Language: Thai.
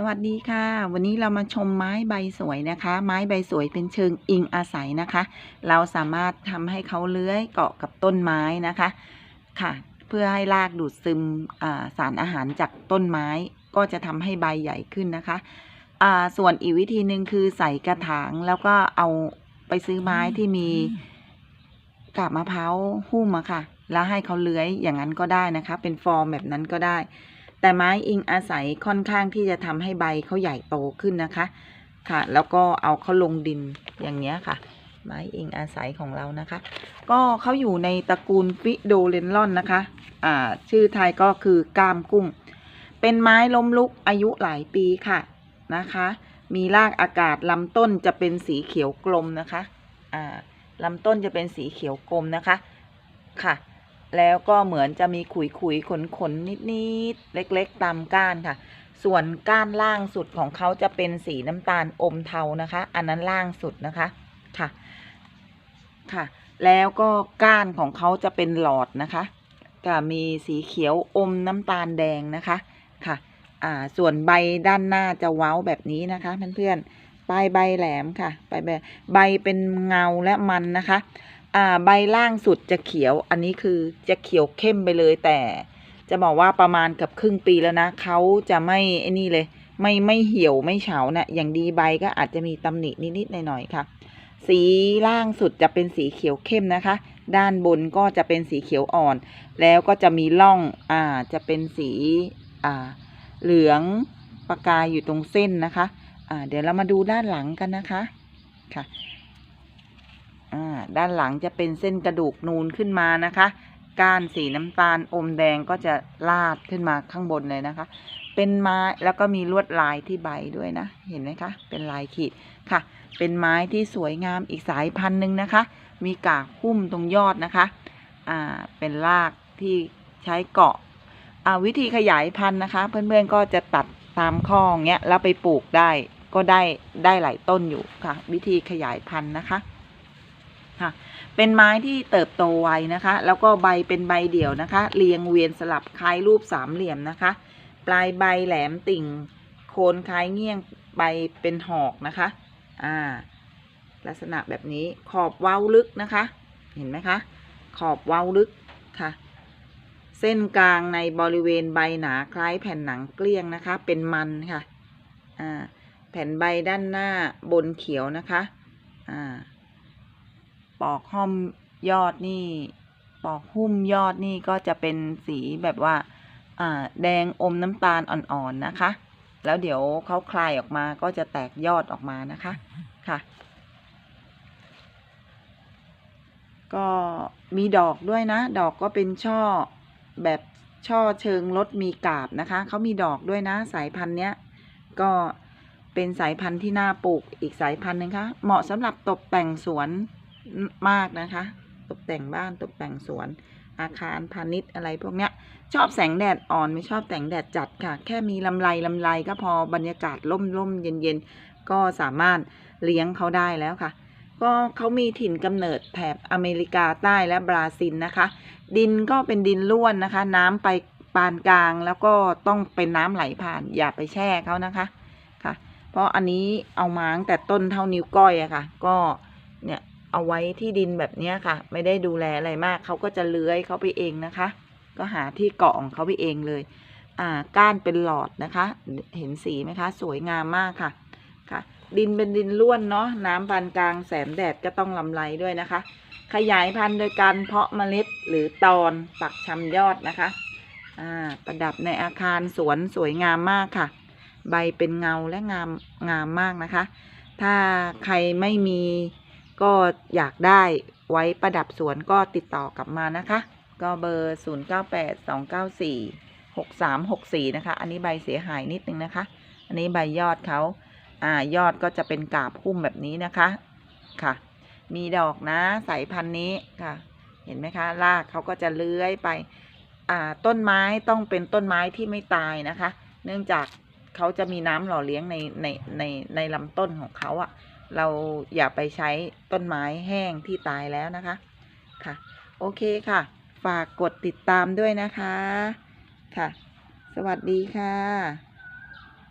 สวัสดีค่ะ วันนี้เรามาชมไม้ใบสวยนะคะ ไม้ใบสวยเป็นเชิงอิงอาศัยนะคะ เราสามารถทำให้เขาเลื้อยเกาะกับต้นไม้นะคะค่ะ เพื่อให้รากดูดซึมอ่าสารอาหารจากต้นไม้ ก็จะทำให้ใบใหญ่ขึ้นนะคะอ่าส่วนอีกวิธีหนึ่งคือใส่กระถางแล้วก็เอาไปซื้อไม้ที่มีกาบมะพร้าวหุ้มอะค่ะ แล้วให้เขาเลื้อยอย่างนั้นก็ได้นะคะ เป็นฟอร์มแบบนั้นก็ได้ แต่ไม้อิงอาศัยค่อนข้างที่จะทำให้ใบเขาใหญ่โตขึ้นนะคะ ค่ะ แล้วก็เอาเขาลงดินอย่างเนี้ยค่ะ ไม้อิงอาศัยของเรานะคะ ก็เขาอยู่ในตระกูลฟิโดเรนลอนนะคะ อ่า ชื่อไทยก็คือกามกุ้ง เป็นไม้ล้มลุกอายุหลายปีค่ะนะคะ มีรากอากาศลำต้นจะเป็นสีเขียวกลมนะคะ อ่าลำต้นจะเป็นสีเขียวกลมนะคะ ค่ะ แล้วก็เหมือนจะมีขุยขุยขนขนนิดๆเล็กๆตามก้านค่ะ ส่วนก้านล่างสุดของเขาจะเป็นสีน้ำตาลอมเทานะคะ อันนั้นล่างสุดนะคะค่ะค่ะ แล้วก็ก้านของเขาจะเป็นหลอดนะคะก็มีสีเขียวอมน้ำตาลแดงนะคะค่ะอ่าส่วนใบด้านหน้าจะเว้าแบบนี้นะคะเพื่อนๆปลายใบแหลมค่ะปลายใบใบเป็นเงาและมันนะคะ อ่าใบล่างสุดจะเขียว อันนี้คือจะเขียวเข้มไปเลย แต่จะบอกว่าประมาณกับครึ่งปีแล้วนะเขาจะไม่ไอ้นี่เลย ไม่ไม่เหี่ยวไม่เฉานะอย่างดีใบก็อาจจะมีตำหนินิดๆหน่อยๆค่ะ สีล่างสุดจะเป็นสีเขียวเข้มนะคะ ด้านบนก็จะเป็นสีเขียวอ่อน แล้วก็จะมีร่องอ่าจะเป็นสีอ่าเหลืองประกายอยู่ตรงเส้นนะคะอ่าเดี๋ยวเรามาดูด้านหลังกันนะคะค่ะ ด้านหลังจะเป็นเส้นกระดูกนูนขึ้นมานะคะ ก้านสีน้ำตาลอมแดงก็จะลาดขึ้นมาข้างบนเลยนะคะ เป็นไม้แล้วก็มีลวดลายที่ใบด้วยนะ เห็นไหมคะ เป็นลายขีดค่ะ เป็นไม้ที่สวยงามอีกสายพันธุ์หนึ่งนะคะ มีกากหุ้มตรงยอดนะคะ อ่า เป็นรากที่ใช้เกาะอ่าวิธีขยายพันธุ์นะคะ เพื่อนๆก็จะตัดตามข้องเงี้ยแล้วไปปลูกได้ก็ได้ได้หลายต้นอยู่ค่ะ วิธีขยายพันธุ์นะคะ ค่ะ เป็นไม้ที่เติบโตไวนะคะ แล้วก็ใบเป็นใบเดี่ยวนะคะ เรียงเวียนสลับคล้ายรูปสามเหลี่ยมนะคะ ปลายใบแหลมติ่ง โคนคล้ายเงี้ยงใบเป็นหอกนะคะ อ่า ลักษณะแบบนี้ขอบเว้าลึกนะคะ เห็นไหมคะ ขอบเว้าลึกค่ะ เส้นกลางในบริเวณใบหนาคล้ายแผ่นหนังเกลี้ยงนะคะ เป็นมันค่ะ อ่า แผ่นใบด้านหน้าบนเขียวนะคะ อ่า ปอกห้อมยอดนี่ ปอกหุ้มยอดนี่ก็จะเป็นสีแบบว่าแดงอมน้ำตาลอ่อนๆนะคะ แล้วเดี๋ยวเขาคลายออกมาก็จะแตกยอดออกมานะคะค่ะ ก็มีดอกด้วยนะ ดอกก็เป็นช่อแบบช่อเชิงรถมีกาบนะคะ เขามีดอกด้วยนะ สายพันธุ์เนี้ย ก็เป็นสายพันธุ์ที่น่าปลูกอีกสายพันธุ์หนึ่งคะ เหมาะสำหรับตกแต่งสวน มากนะคะ ตกแต่งบ้านตกแต่งสวน อาคารพาณิชย์อะไรพวกเนี้ย ชอบแสงแดดอ่อนไม่ชอบแสงแดดจัดค่ะ แค่มีลำไรลำไรก็พอบรรยากาศร่มร่มเย็นเย็นก็สามารถเลี้ยงเขาได้แล้วค่ะ ก็เขามีถิ่นกำเนิดแถบอเมริกาใต้และบราซิลนะคะ ดินก็เป็นดินร่วนนะคะ น้ำไปปานกลางแล้วก็ต้องเป็นน้ำไหลผ่านอย่าไปแช่เขานะคะค่ะ เพราะอันนี้เอามาตั้งแต่ต้นเท่านิ้วก้อยอะค่ะ ก็เนี่ย เอาไว้ที่ดินแบบนี้ค่ะ ไม่ได้ดูแลอะไรมากเขาก็จะเลื้อยเขาไปเองนะคะ ก็หาที่เกาะของเขาไปเองเลย อ่าก้านเป็นหลอดนะคะ เห็นสีไหมคะ สวยงามมากค่ะค่ะ ดินเป็นดินร่วนเนาะน้ำปานกลางแสงแดดก็ต้องลำไรด้วยนะคะ ขยายพันธุ์โดยการเพาะเมล็ดหรือตอนปักชำยอดนะคะอ่าประดับในอาคารสวนสวยงามมากค่ะ ใบเป็นเงาและงามงามมากนะคะ ถ้าใครไม่มี ก็อยากได้ไว้ประดับสวนก็ติดต่อกลับมานะคะ ก็เบอร์ 0 9 8 2 9 4 6 3 6 4 นะคะ อันนี้ใบเสียหายนิดนึงนะคะ อันนี้ใบยอดเขาอ่ายอดก็จะเป็นกาบหุ้มแบบนี้นะคะค่ะ มีดอกนะสายพันธุ์นี้ค่ะ เห็นไหมคะรากเขาก็จะเลื้อยไปอ่าต้นไม้ต้องเป็นต้นไม้ที่ไม่ตายนะคะ เนื่องจากเขาจะมีน้ำหล่อเลี้ยงในในในในลำต้นของเขาอะ เราอย่าไปใช้ต้นไม้แห้งที่ตายแล้วนะคะ ค่ะ โอเคค่ะ ฝากกดติดตามด้วยนะคะ ค่ะ สวัสดีค่ะ